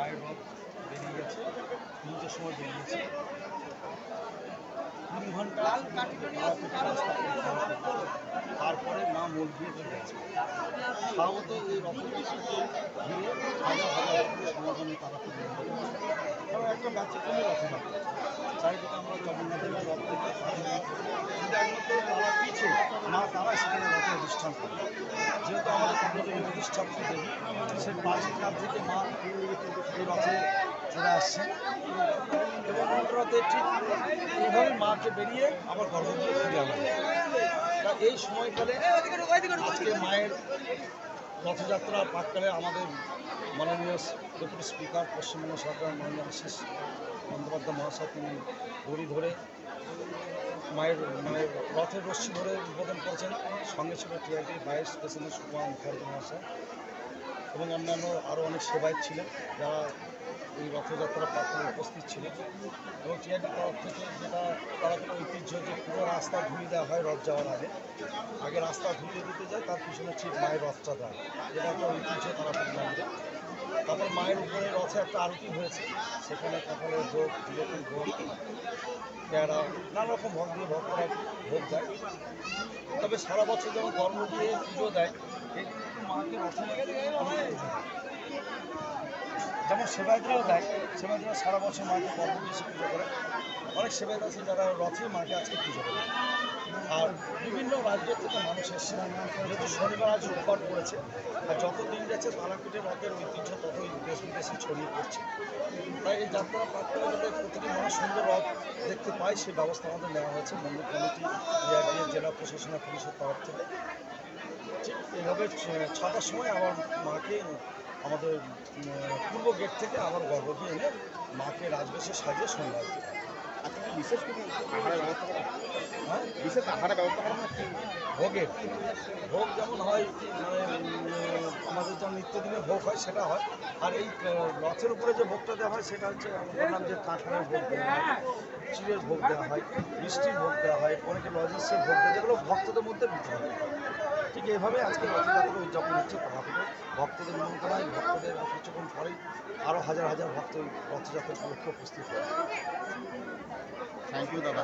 মায়ের রথ বেরিয়ে গেছে। পুজোর সময় বেরিয়েছে তিন ঘণ্টা। তারপরে মা মূল দিয়ে চলে গেছে। স্বাগত এই রথযাত্রাকে ঘিরে হাজার তারাপীঠ মন্দিরে কারণ একটা ব্যতিক্রমী রথযাত্রা চারিদিকে আমরা জগন্নাথের রথ তারা পিছে মা তারা সেখানে রথের অনুষ্ঠান করে। যেহেতু আমাদের প্রতিষ্ঠাত্রী দেবী সে প্রাচীন কাল থেকে মা এই রথে চলে আসছে। এবং রথে ঠিক এইভাবে মাকে বেরিয়ে আবার গর্ভগৃহে ফিরে আনা তা এই সময়কালে আজকে মায়ের রথযাত্রা প্রাককালে আমাদের মাননীয় ডেপুটি স্পিকার পশ্চিমবঙ্গ সরকার মাননীয় আশিস বন্দ্যোপাধ্যায় মহাশয় তিনি দড়ি ধরে মায়ের মানে রথের রশ্মি ধরে উদ্বোধন করেছেন। সঙ্গে ছিল TIT vice president Sukumar Mukherjee মহাশয়। এবং অন্যান্য আরও অনেক সেবায় ছিলেন যারা এই রথযাত্রা প্রাক্কালে উপস্থিত ছিলেন। এবং টিআইটির তরফ থেকে যেটা তারা ঐতিহ্য যে পুরো রাস্তা ধুয়ে দেওয়া হয় রথ যাওয়ার আগে। আগে রাস্তা ধুয়ে দিতে যায়, তার পিছনে ঠিক মায়ের রথটা দেয়। এটা একটা ঐতিহ্য তারা মন্দিরে। তারপর মায়ের উপরে রথে একটা আরতি হয়েছে। সেখানে কাঁঠালের ভোগ জিলেপির ভোগ, পেয়ারা নানা রকম ভোগ দিয়ে ভক্তরা ভোগ দেয়। তবে সারা বছর যখন কর্ম দিয়ে পুজো দেয় মাকে রথে। যেমন সেবায়তরাও দেয় সেবায়তরা সারা বছর মাকে কর্ম দিয়ে পুজো করে। অনেক সেবায়ত আছে যারা রথে মাকে আজকে পুজো করে। আর বিভিন্ন রাজ্য থেকে মানুষ এসছে। যেহেতু শনিবার আজ রোববার পড়েছে, আর যত দিন যাচ্ছে তারাপীঠের রথের ঐতিহ্য ততই দেশ বিদেশে ছড়িয়ে পড়ছে। তাই এই যাত্রা প্রাক্কালে যাতে প্রতিটি মানুষ সুন্দর রথ দেখতে পায়। সেই ব্যবস্থা আমাদের নেওয়া হয়েছে মন্দির কমিটি জেলা প্রশাসনের পুলিশের তরফ থেকে। ঠিক এভাবে ছটার সময় আমার মাকে আমাদের পূর্ব গেট থেকে আমার গর্ভগৃহে এনে মাকে রাজবেশে সাজিয়ে সন্ধ্যা দিতে হয়। বিশেষ কোনো আহারের ব্যবস্থা করা হ্যাঁ? বিশেষ আহারের ব্যবস্থা করা হয় ভোগের ভোগ যেমন হয় মানে আমাদের যেমন নিত্যদিনে ভোগ হয় সেটা হয়। আর এই রথের উপরে যে ভোগটা দেওয়া হয় সেটা হচ্ছে আমরা বললাম যে কাঁঠালের ভোগ দেওয়া হয় চিড়ের ভোগ দেওয়া হয় মিষ্টির ভোগ দেওয়া হয় অনেকে লজিস্টের ভোগ দেয় যেগুলো ভক্তদের মধ্যে বিতরণ হয়। ঠিক এইভাবে আজকে রথযাত্রা উদযাপন হচ্ছে তারাপীঠে ভক্তদের নিমন্ত্রণায় ভক্তদের কিছুক্ষণ পরেই আরও হাজার হাজার ভক্ত এই রথযাত্রা উপলক্ষে উপস্থিত হয় থ্যাংক ইউ দাদা।